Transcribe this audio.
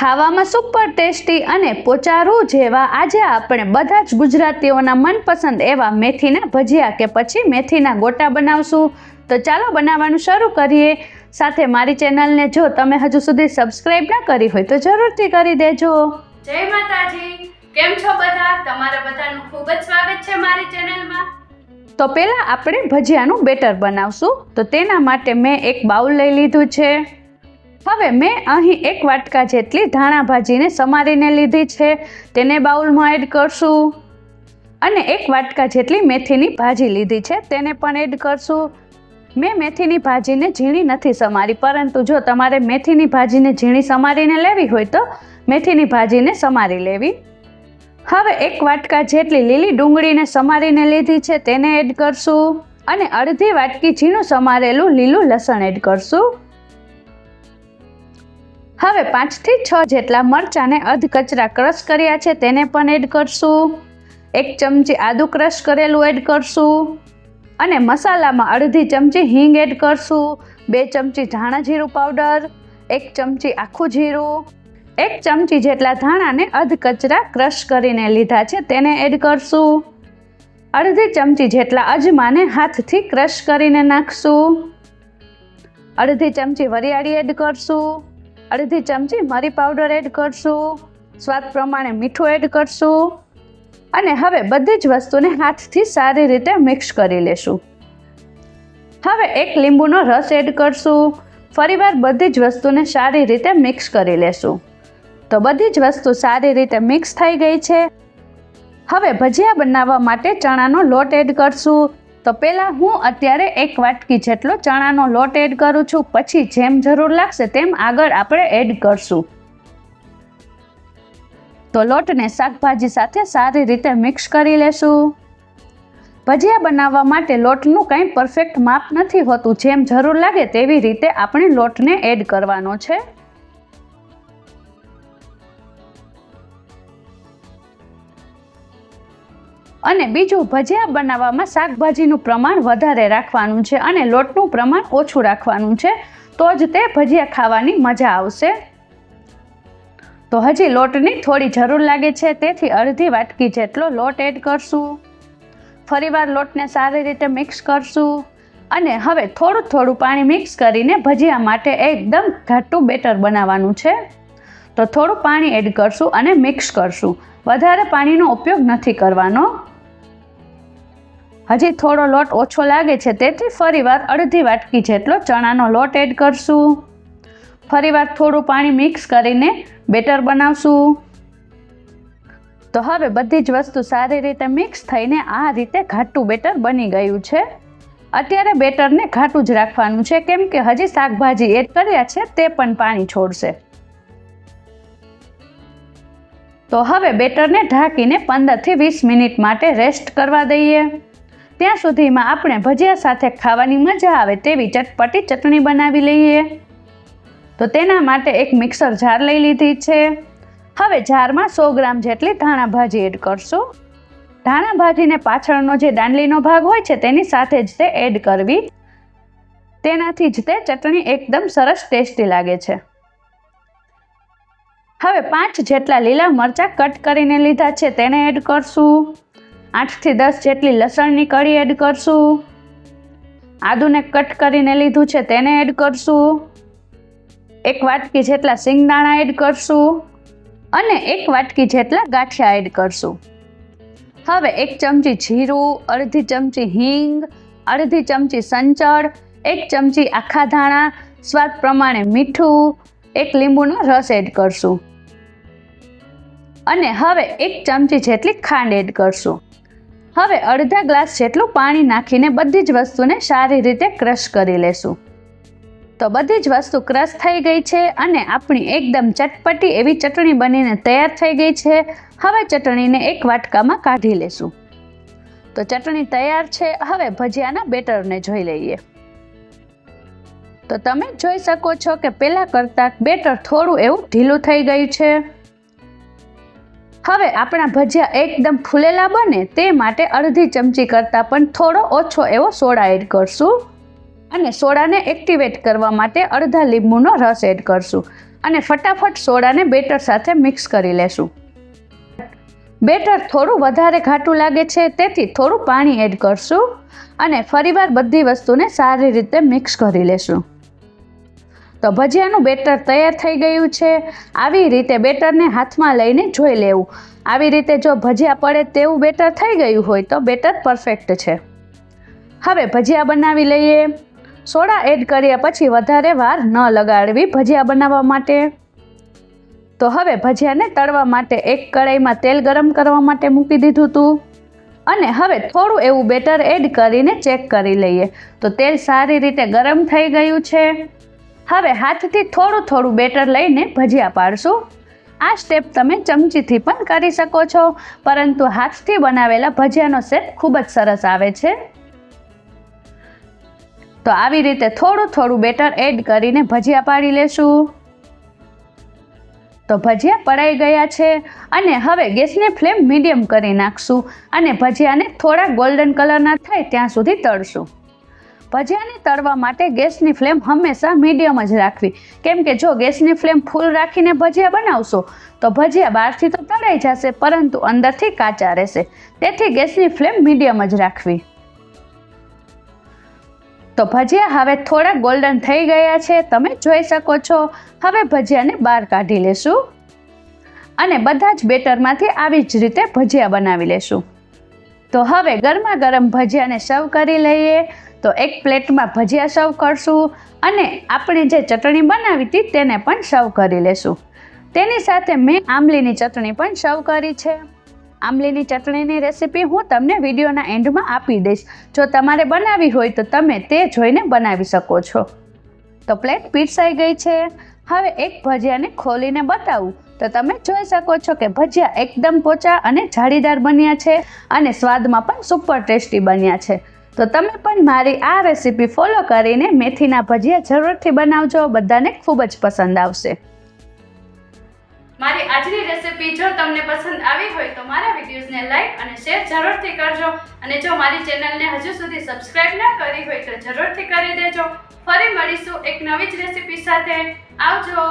ખાવામાં super tasty અને પોચારું જેવા આજે આપણે બધા જ ગુજરાતીઓના મનપસંદ એવા મેથીના ભજીયા કે પછી મેથીના ગોટા બનાવશું. તો ચાલો બનાવવાનું શરૂ કરીએ. સાથે મારી ચેનલને જો તમે હજુ સુધી સબસ્ક્રાઈબ ના કરી હોય તો જરૂરથી કરી દેજો. જય માતાજી. કેમ છો બધા? તમારા બધાનું ખૂબ જ સ્વાગત છે મારી ચેનલમાં. તો પહેલાં આપણે ભજીયાનું બેટર બનાવશું. તો તેના માટે મેં એક બાઉલ લઈ લીધું છે. હવે મેં અહીં એક વાટકા જેટલી ધાણા ભાજીને સમારીને લીધી છે. તેને બાઉલમાં એડ કરશું. અને એક વાટકા જેટલી મેથીની ભાજી લીધી છે, તેને પણ એડ કરશું. મેં મેથીની ભાજીને ઝીણી નથી સમારી, પરંતુ જો તમારે મેથીની ભાજીને ઝીણી સમારીને લેવી હોય તો મેથીની ભાજીને સમારી લેવી. હવે એક વાટકા જેટલી લીલી ડુંગળીને સમારીને લીધી છે, તેને એડ કરશું. અને અડધી વાટકી ઝીણું સમારેલું લીલું લસણ એડ કરશું. હવે પાંચથી છ જેટલા મરચાંને અધ કચરા ક્રશ કર્યા છે, તેને પણ એડ કરશું. એક ચમચી આદુ ક્રશ કરેલું એડ કરશું. અને મસાલામાં અડધી ચમચી હિંગ એડ કરશું. બે ચમચી ધાણા જીરું પાવડર એક ચમચી આખું જીરું. એક ચમચી જેટલા ધાણાને અધ કચરા ક્રશ કરીને લીધા છે. તેને એડ કરશું. અડધી ચમચી જેટલા અજમાને હાથથી ક્રશ કરીને નાખશું. અડધી ચમચી વરિયાળી એડ કરશું. અડધી ચમચી મરી પાવડર એડ કરશું. સ્વાદ પ્રમાણે મીઠું એડ કરશું. અને હવે બધી જ વસ્તુને હાથથી સારી રીતે મિક્સ કરી લેશું. હવે એક લીંબુનો રસ એડ કરશું. ફરીવાર બધી જ વસ્તુને સારી રીતે મિક્સ કરી લેશું. તો બધી જ વસ્તુ સારી રીતે મિક્સ થઈ ગઈ છે. હવે ભજીયા બનાવવા માટે ચણાનો લોટ એડ કરશું. તો પહેલાં હું અત્યારે એક વાટકી જેટલો ચણાનો લોટ એડ કરું છું. પછી જેમ જરૂર લાગશે તેમ આગળ આપણે એડ કરશું. તો લોટને શાકભાજી સાથે સારી રીતે મિક્સ કરી લેશું. ભજીયા બનાવવા માટે લોટનું કંઈ પરફેક્ટ માપ નથી હોતું. જેમ જરૂર લાગે તેવી રીતે આપણે લોટને એડ કરવાનો છે. અને બીજું, ભજીયા બનાવવામાં શાકભાજીનું પ્રમાણ વધારે રાખવાનું છે અને લોટનું પ્રમાણ ઓછું રાખવાનું છે, તો જ તે ભજીયા ખાવાની મજા આવશે. તો હજી લોટની થોડી જરૂર લાગે છે, તેથી અડધી વાટકી જેટલો લોટ એડ કરશું. ફરીવાર લોટને સારી રીતે મિક્સ કરશું અને હવે થોડું થોડું પાણી મિક્સ કરીને ભજીયા માટે એકદમ ઘાટું બેટર બનાવવાનું છે. તો થોડું પાણી એડ કરશું અને મિક્સ કરશું. વધારે પાણીનો ઉપયોગ નથી કરવાનો. હજી થોડો લોટ ઓછો લાગે છે, તેથી ફરીવાર અડધી વાટકી જેટલો ચણાનો લોટ એડ કરશું. ફરીવાર થોડું પાણી મિક્સ કરીને બેટર બનાવશું. તો હવે બધી જ વસ્તુ સારી રીતે મિક્સ થઈને આ રીતે ઘાટું બેટર બની ગયું છે. અત્યારે બેટરને ઘાટું જ રાખવાનું છે, કેમ કે હજી શાકભાજી એડ કર્યા છે, તે પણ પાણી છોડશે. તો હવે બેટરને ઢાંકીને પંદરથી વીસ મિનિટ માટે રેસ્ટ કરવા દઈએ. ત્યાં સુધીમાં આપણે ભજીયા સાથે ખાવાની મજા આવે તેવી ચટપટી ચટણી બનાવી લઈએ. તો તેના માટે એક મિક્સર જાર લઈ લીધી છે. હવે જારમાં સો ગ્રામ જેટલી ધાણા ભાજી એડ કરશું. ધાણા ભાજીને પાછળનો જે દાંડલીનો ભાગ હોય છે તેની સાથે જ તે એડ કરવી. તેનાથી જ તે ચટણી એકદમ સરસ ટેસ્ટી લાગે છે. હવે પાંચ જેટલા લીલા મરચાં કટ કરીને લીધા છે તેને એડ કરશું. આઠથી દસ જેટલી લસણની કળી એડ કરશું. આદુને કટ કરીને લીધું છે તેને એડ કરશું. એક વાટકી જેટલા સિંગદાણા એડ કરશું અને એક વાટકી જેટલા ગાંઠિયા એડ કરશું. હવે એક ચમચી જીરું, અડધી ચમચી હિંગ, અડધી ચમચી સંચળ, એક ચમચી આખા ધાણા, સ્વાદ પ્રમાણે મીઠું, એક લીંબુનો રસ એડ કરશું. અને હવે એક ચમચી જેટલી ખાંડ એડ કરશું. હવે અડધા ગ્લાસ જેટલું પાણી નાખીને બધી જ વસ્તુને સારી રીતે ક્રશ કરી લેશું. તો બધી જ વસ્તુ ક્રશ થઈ ગઈ છે અને આપણી એકદમ ચટપટી એવી ચટણી બનીને તૈયાર થઈ ગઈ છે. હવે ચટણીને એક વાટકામાં કાઢી લેશું. તો ચટણી તૈયાર છે, હવે ભજીયાના બેટરને જોઈ લઈએ. તો તમે જોઈ શકો છો કે પહેલાં કરતાં બેટર થોડું એવું ઢીલું થઈ ગયું છે. હવે આપણા ભજીયા એકદમ ફૂલેલા બને તે માટે અડધી ચમચી કરતાં પણ થોડો ઓછો એવો સોડા એડ કરશું. અને સોડાને એક્ટિવેટ કરવા માટે અડધા લીંબુનો રસ એડ કરશું. અને ફટાફટ સોડાને બેટર સાથે મિક્સ કરી લેશું. બેટર થોડું વધારે ઘાટું લાગે છે તેથી થોડું પાણી એડ કરશું. અને ફરીવાર બધી વસ્તુને સારી રીતે મિક્સ કરી લેશું. તો ભજીયાનું બેટર તૈયાર થઈ ગયું છે. આવી રીતે બેટરને હાથમાં લઈને જોઈ લેવું. આવી રીતે જો ભજીયા પડે તેવું બેટર થઈ ગયું હોય તો બેટર પરફેક્ટ છે. હવે ભજીયા બનાવી લઈએ. સોડા એડ કર્યા પછી વધારે વાર ન લગાડવી ભજીયા બનાવવા માટે. તો હવે ભજીયાને તળવા માટે એક કડાઈમાં તેલ ગરમ કરવા માટે મૂકી દીધું હતું. અને હવે થોડું એવું બેટર એડ કરીને ચેક કરી લઈએ. તો તેલ સારી રીતે ગરમ થઈ ગયું છે. હવે હાથથી થોડું થોડું બેટર લઈને ભજીયા પાડશું. આ સ્ટેપ તમે ચમચીથી પણ કરી શકો છો, પરંતુ હાથથી બનાવેલા ભજીયાનો સેપ ખૂબ જ સરસ આવે છે. તો આવી રીતે થોડું થોડું બેટર એડ કરીને ભજીયા પાડી લેશું. તો ભજીયા પડાઈ ગયા છે અને હવે ગેસની ફ્લેમ મીડિયમ કરી નાખશું અને ભજીયાને થોડા ગોલ્ડન કલરના થાય ત્યાં સુધી તળશું. ભજીયાને તળવા માટે ગેસની ફ્લેમ હંમેશા મીડિયમ જ રાખવી. કેમ કે જો ગેસની ફ્લેમ ફૂલ રાખીને ભજીયા બનાવશો, તો ભજીયા બહારથી તો તળાઈ જશે, પરંતુ અંદરથી કાચા રહેશે. તેથી ગેસની ફ્લેમ મીડિયમ જ રાખવી. તો ભજીયા હવે થોડા ગોલ્ડન થઈ ગયા છે, તમે જોઈ શકો છો. હવે ભજીયાને બહાર કાઢી લેશું. અને બધા જ બેટરમાંથી આવી જ રીતે ભજીયા બનાવી લેશું. તો હવે ગરમા ગરમ ભજીયાને સર્વ કરી લઈએ. તો એક પ્લેટમાં ભજીયા સર્વ કરશું અને આપણે જે ચટણી બનાવી હતી તેને પણ સર્વ કરી લેશું. તેની સાથે મેં આંબલીની ચટણી પણ સર્વ કરી છે. આંબલીની ચટણીની રેસીપી હું તમને વિડીયોના એન્ડમાં આપી દઈશ. જો તમારે બનાવવી હોય તો તમે તે જોઈને બનાવી શકો છો. તો પ્લેટ પીરસાઈ ગઈ છે. હવે એક ભજીયાને ખોલીને બતાવું. તો તમે જોઈ શકો છો કે ભજીયા એકદમ પોચા અને જાળીદાર બન્યા છે અને સ્વાદમાં પણ સુપર ટેસ્ટી બન્યા છે. તો તમે પણ મારી આ રેસીપી ફોલો કરીને મેથીના ભજીયા જરૂરથી બનાવજો. બધાને ખૂબ જ પસંદ આવશે. મારી આજની રેસીપી જો તમને પસંદ આવી હોય તો મારા વિડીયોઝને લાઈક અને શેર જરૂરથી કરજો. અને જો મારી ચેનલને હજુ સુધી સબસ્ક્રાઈબ ન કરી હોય તો જરૂરથી કરી દેજો. ફરી મળીશું એક નવી જ રેસિપી સાથે. આવજો.